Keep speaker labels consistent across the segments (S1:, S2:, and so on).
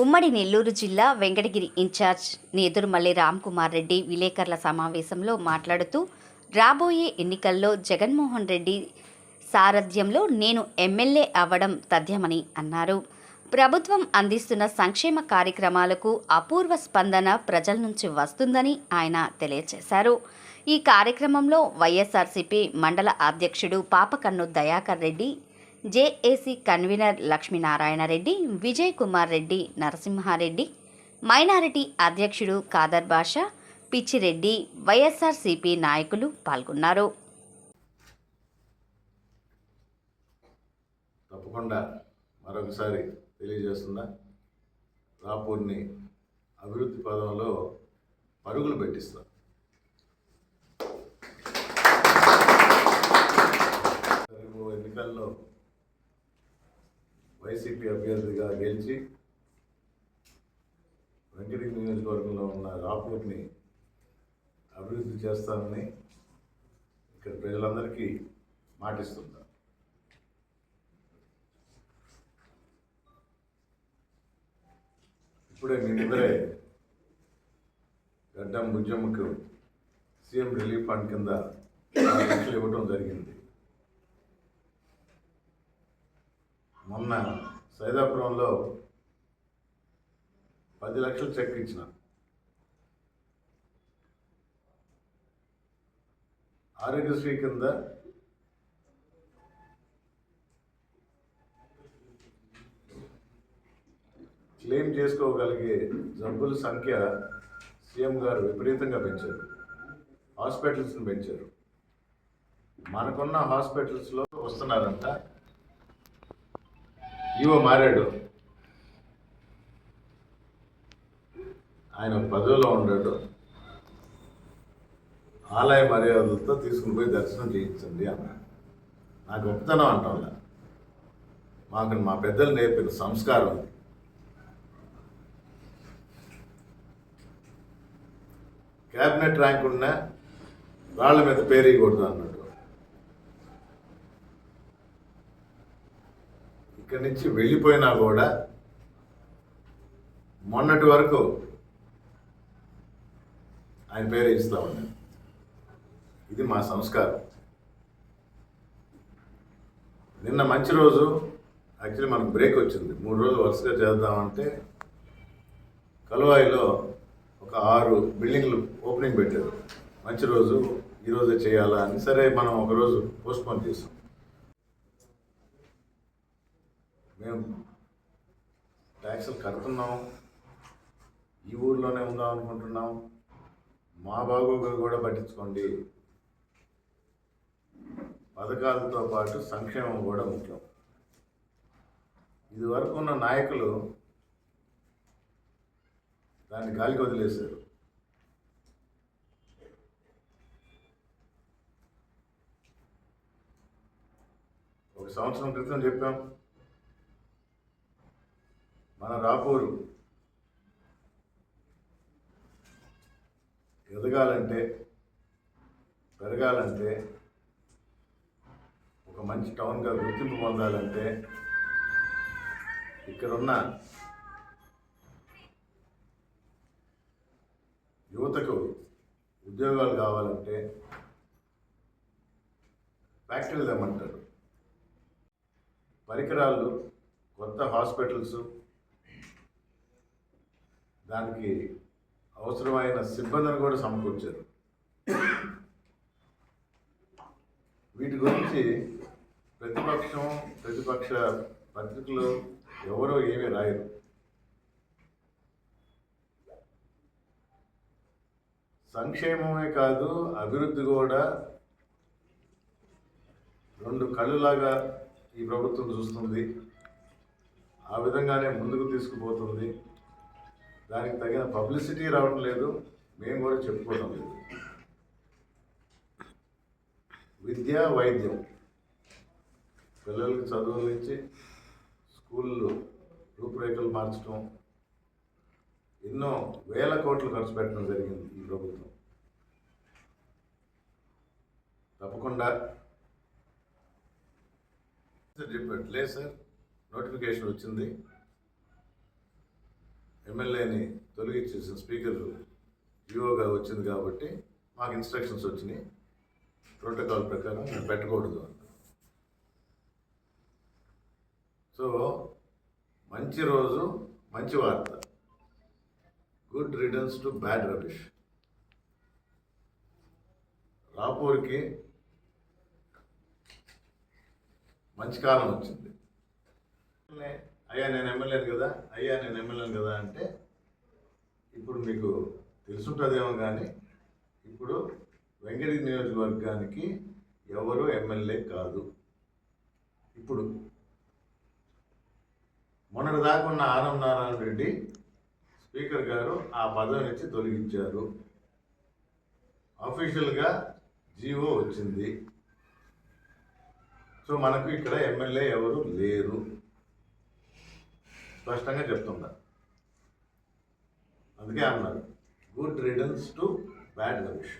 S1: ఉమ్మడి నెల్లూరు జిల్లా వెంకటగిరి ఇన్ఛార్జ్ నేదురుమల్లి రామ్ కుమార్ రెడ్డి విలేకరుల సమావేశంలో మాట్లాడుతూ రాబోయే ఎన్నికల్లో జగన్మోహన్ రెడ్డి సారథ్యంలో నేను ఎమ్మెల్యే అవ్వడం తథ్యమని అన్నారు. ప్రభుత్వం అందిస్తున్న సంక్షేమ కార్యక్రమాలకు అపూర్వ స్పందన ప్రజల నుంచి వస్తుందని ఆయన తెలియజేశారు ఈ కార్యక్రమంలో వైఎస్ఆర్సీపీ మండల అధ్యక్షుడు Papakannu Dayakar Reddy JAC convener Lakshminarayanareddy Vijay Kumar Reddy Narasimhareddy minority అధ్యక్షుడు ఖాదర్ బాషా పిచ్చిరెడ్డి వైఎస్ఆర్సీపీ నాయకులు పాల్గొన్నారు.
S2: తప్పకుండా మరొకసారి తెలియజేస్తున్నా రాపూర్ని అభివృద్ధి పదంలో పరుగులు పెట్టిస్తాం. ఎన్నికల్లో వైసీపీ అభ్యర్థిగా గెలిచి వెంకటగిరి నియోజకవర్గంలో ఉన్న రాపూర్ని అభివృద్ధి చేస్తానని ఇక్కడ ప్రజలందరికీ మాటిస్తున్నా ఇప్పుడే మీ గడ్డం బుజ్జమ్మకు సీఎం రిలీఫ్ ఫండ్ కింద లక్షలు ఇవ్వడం జరిగింది. మొన్న సైదాపురంలో పది లక్షలు చెక్ ఇచ్చిన. ఆరోగ్యశ్రీ కింద క్లెయిమ్ చేసుకోగలిగే జబ్బుల సంఖ్య సీఎం గారు విపరీతంగా పెంచారు. హాస్పిటల్స్ని పెంచారు. మనకున్న హాస్పిటల్స్లో వస్తున్నారంట. ఈవో మారాడు. ఆయన పదవిలో ఉన్నాడు ఆలయ మర్యాదలతో తీసుకుని పోయి దర్శనం చేయించండి అన్నాడు. నా గొప్పతనం అంటాం మాకు మా పెద్దలు నేర్పిన సంస్కారం క్యాబినెట్ ర్యాంక్ ఉన్న రాళ్ళ మీద పేరు ఇవ్వకూడదు అన్నాడు. ఇక్కడి నుంచి వెళ్ళిపోయినా కూడా మొన్నటి వరకు ఆయన పేరు ఇస్తామని ఇది మా సంస్కారం. నిన్న మంచి రోజు యాక్చువల్లీ మనకు బ్రేక్ వచ్చింది. మూడు రోజులు వరుసగా చేద్దామంటే కలువాయిలో ఒక ఆరు బిల్డింగ్లు ఓపెనింగ్ పెట్టారు. మంచి రోజు ఈరోజే చేయాలా అని సరే మనం ఒకరోజు పోస్ట్పోన్ చేసాం. మేము ట్యాక్సులు కడుతున్నాం ఈ ఊర్లోనే ఉందాం అనుకుంటున్నాం. మా బాగోగులు కూడా పట్టించుకోండి. పథకాలతో పాటు సంక్షేమం కూడా ముఖ్యం. ఇది వరకు ఉన్న నాయకులు దాన్ని గాలికి వదిలేశారు. ఒక సంవత్సరం క్రితం చెప్పాం మన రాపూరు ఎదగాలంటే పెరగాలంటే ఒక మంచి టౌన్గా గుర్తింపు పొందాలంటే ఇక్కడున్న యువతకు ఉద్యోగాలు కావాలంటే ఫ్యాక్టరీలు తెమ్మంటారు. పరికరాలు కొత్త హాస్పిటల్స్ దానికి అవసరమైన సిబ్బందిని కూడా సమకూర్చారు. వీటి గురించి ప్రతిపక్షం ప్రతిపక్ష పత్రికలు ఎవరో ఏమీ రాయరు. సంక్షేమమే కాదు అభివృద్ధి కూడా రెండు కళ్ళులాగా ఈ ప్రభుత్వం చూస్తుంది. ఆ విధంగానే ముందుకు తీసుకుపోతుంది. దానికి తగిన పబ్లిసిటీ రావడం లేదు. మేము కూడా చెప్పుకోవడం లేదు. విద్య వైద్యం. పిల్లలకి చదువుల నుంచి స్కూళ్ళు రూపురేఖలు మార్చడం. ఎన్నో వేల కోట్లు ఖర్చు పెట్టడం జరిగింది ఈ ప్రభుత్వం. తప్పకుండా చెప్పట్లే సార్ నోటిఫికేషన్ వచ్చింది. ఎమ్మెల్యేని తొలగించేసిన స్పీకర్ జియోగా వచ్చింది కాబట్టి మాకు ఇన్స్ట్రక్షన్స్ వచ్చినాయి. ప్రోటోకాల్ ప్రకారం నేను పెట్టకూడదు అంట. సో మంచి రోజు మంచి వార్త. Good returns to bad rubbish రాపూర్కి మంచి కాలం వచ్చింది. అయ్యా నేను ఎమ్మెల్యేను కదా? అయ్యా నేను ఎమ్మెల్యేను కదా అంటే ఇప్పుడు మీకు తెలుసుంటుందేమో కానీ ఇప్పుడు వెంకటగిరి నియోజకవర్గానికి ఎవరు ఎమ్మెల్యే కాదు. ఇప్పుడు మొన్నటి దాకా ఉన్న ఆనం నారాయణ రెడ్డి స్పీకర్ గారు ఆ పదవి నుంచి తొలగించారు. అఫీషియల్గా జీవో వచ్చింది. సో మనకు ఇక్కడ ఎమ్మెల్యే ఎవరు లేరు. స్పష్టంగా చెప్తుందా అందుకే అన్నారు good returns to bad rubbish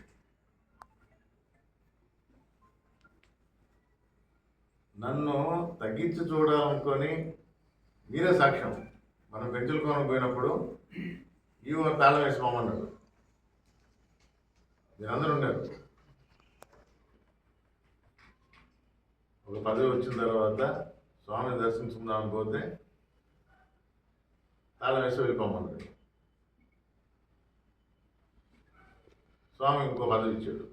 S2: నన్ను తగ్గించి చూడాలనుకొని మీరే సాక్ష్యం. మనం పెంచులుకొని పోయినప్పుడు ఈ ఊరు తాళం వేసి పోమన్నాడు మీరందరూ ఉన్నారు. ఒక పదవి వచ్చిన తర్వాత స్వామిని దర్శించుకుందామని పోతే తాళం వేసి వెళ్ళిపోమన్నాడు. స్వామి ఇంకో పదవి ఇచ్చాడు.